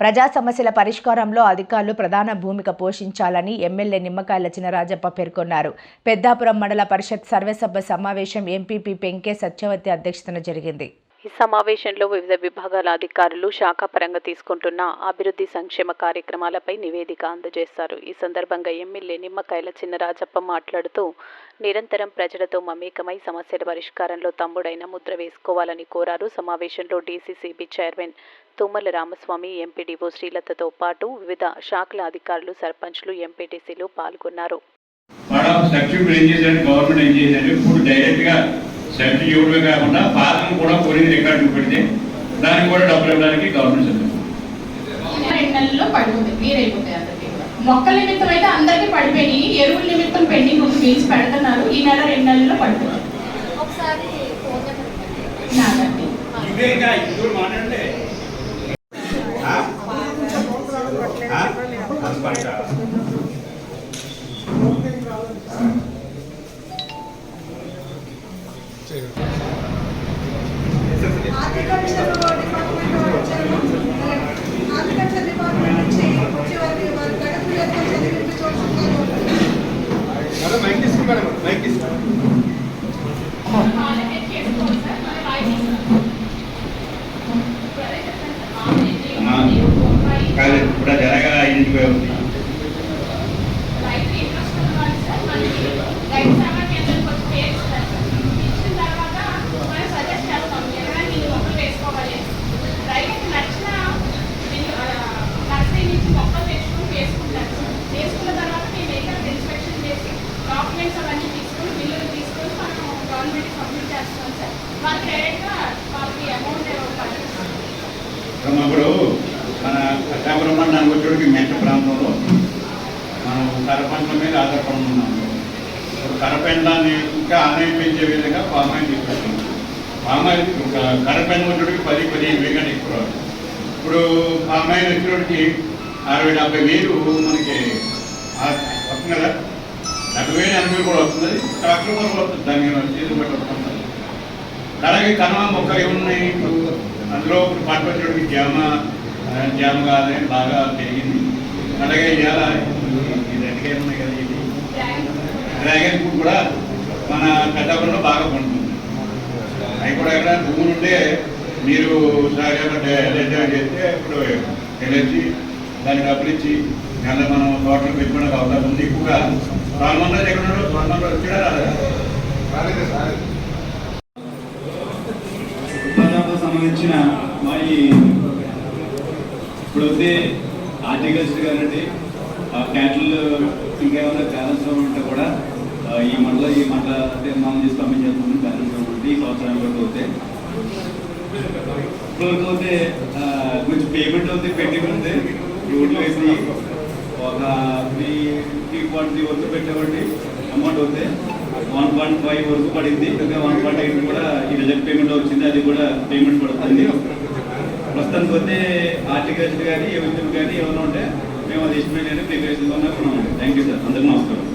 ప్రజా సమస్యల పరిష్కారంలో అధికారులు ప్రధాన భూమిక పోషించాలని ఎమ్మెల్యే నిమ్మకాయల చినరాజప్ప పేర్కొన్నారు. పెద్దాపురం మండల పరిషత్ సర్వసభ సమావేశం ఎంపీపీ పెంకే సత్యవతి అధ్యక్షతన జరిగింది. ఈ సమావేశంలో వివిధ విభాగాల అధికారులు శాఖాపరంగా తీసుకుంటున్న అభివృద్ధి సంక్షేమ కార్యక్రమాలపై నివేదిక అందజేశారు. ఈ సందర్భంగా ఎమ్మెల్యే నిమ్మకాయల చిన్నరాజప్ప మాట్లాడుతూ నిరంతరం ప్రజలతో మమేకమై సమస్యల పరిష్కారంలో తమ్ముడైన ముద్ర వేసుకోవాలని కోరారు. సమావేశంలో DCCB chairman Tummala Ramaswamy MPDO శ్రీలతతో పాటు వివిధ శాఖల అధికారులు సర్పంచ్లు ఎంపీటీసీలు పాల్గొన్నారు. మేడం ఏం చేశారు? గవర్నమెంట్ ఏం చేశారు? ఇప్పుడు డైరెక్ట్గా గా సబ్స్టిట్యూట్ కాకుండా పాతం కూడా కొన్ని రికార్డు పెడితే దానికి కూడా డబ్బులు ఇవ్వడానికి గవర్నమెంట్ కూడా. మొక్కల నిమిత్తం అయితే అందరికీ పడిపోయి ఎరువుల నిమిత్తం పెండింగ్ ఉంది. బిల్స్ పెడుతున్నారు. ఈ నెల రెండు నెలల్లో పడుతుంది ఒకసారి してる。సార్ మన కట్టాపురం మండలానికి మెట్ట ప్రాంతంలో మనం కరపండ్ల మీద ఆధారపడి ఉన్నాము ఇప్పుడు కరపెండాన్ని ఇంకా ఆదాయం విధంగా పామాయిల్ తీసుకొస్తున్నాం పామాయిల్ కరపెండ వచ్చేటికి పది పదిహేను వేలు కంటే ఎక్కువ. ఇప్పుడు పామాయిల్ వచ్చేటికి అరవై డెబ్బై వేలు మనకి వస్తుంది కదా. డెబ్బై వేలు ఎనభై కూడా వస్తుంది. ట్రాక్టర్ కూడా వస్తుంది. మీద చేతులు బట్టి వస్తుంది. అలాగే కనుమ మొక్కలు ఏమున్నాయి? ఇప్పుడు అందులో ఇప్పుడు జామ జామ కాదని బాగా పెరిగింది. అలాగే ఇవాళ ఇదంటే ఉన్నాయి కదా ఇది? డ్రాగన్ ఫ్రూట్ కూడా మన పెద్దపల్లిలో బాగా పండుతుంది. అవి కూడా ఎక్కడ భూములు ఉంటే మీరు సరిగ్గా చేస్తే ఇప్పుడు వెళ్ళొచ్చి దానికి డబ్బులు ఇచ్చి నెల మనం తోటలు పెట్టుకోవడానికి అవకాశం ఉంది. ఎక్కువగా రానుమన్న ఎక్కడ ఉన్నాడు రానుమన్న వచ్చాడా రాదా రాలేదు. సంబంధించిన మా ఈ ఇప్పుడు వస్తే హార్టికల్చర్ కానివ్వండి క్యాటిల్ ఇంకేమైనా బ్యాలెన్స్ ఉంటే కూడా ఈ మండల ఈ మండల అంటే మనం చేసి పంపించేస్తున్నాం బ్యాలెన్స్ ఉంటుంది ఈ సంవత్సరానికి వరకు అవుతే ఇప్పటివరకు అయితే కొంచెం పేమెంట్ అవుతే పెండింగ్ ఉంది. రోడ్లు వేసి ఒక త్రీ త్రీ పాయింట్ త్రీ వరకు పెట్టేవాడి అమౌంట్ అవుతే వన్ పాయింట్ ఫైవ్ వరకు పడింది. ఇంకా వన్ పాయింట్ ఎయిట్ కూడా ఈ రిజల్ట్ పేమెంట్ వచ్చింది. అది కూడా పేమెంట్ పడుతుంది. ప్రస్తుతానికి వస్తే ఆర్టికల్స్ కానీ ఏ కానీ ఏమైనా ఉంటే మేము అది ఎస్టిమేట్ అనేది ప్రిపరేషన్ ఉన్నాం. థ్యాంక్ యూ సార్ అందరికీ నమస్కారం.